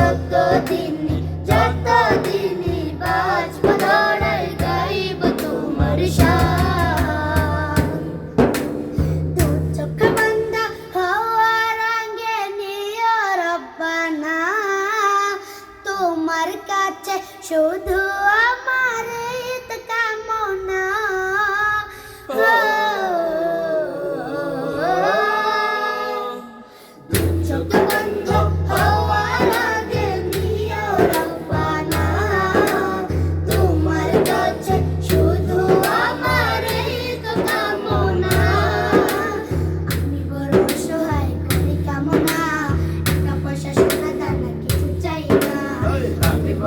আমি যত দিন যত দিন বাসব ধরায় গাইব তোমার শান দু চোখ বন্ধ হওয়ার আগে শুধু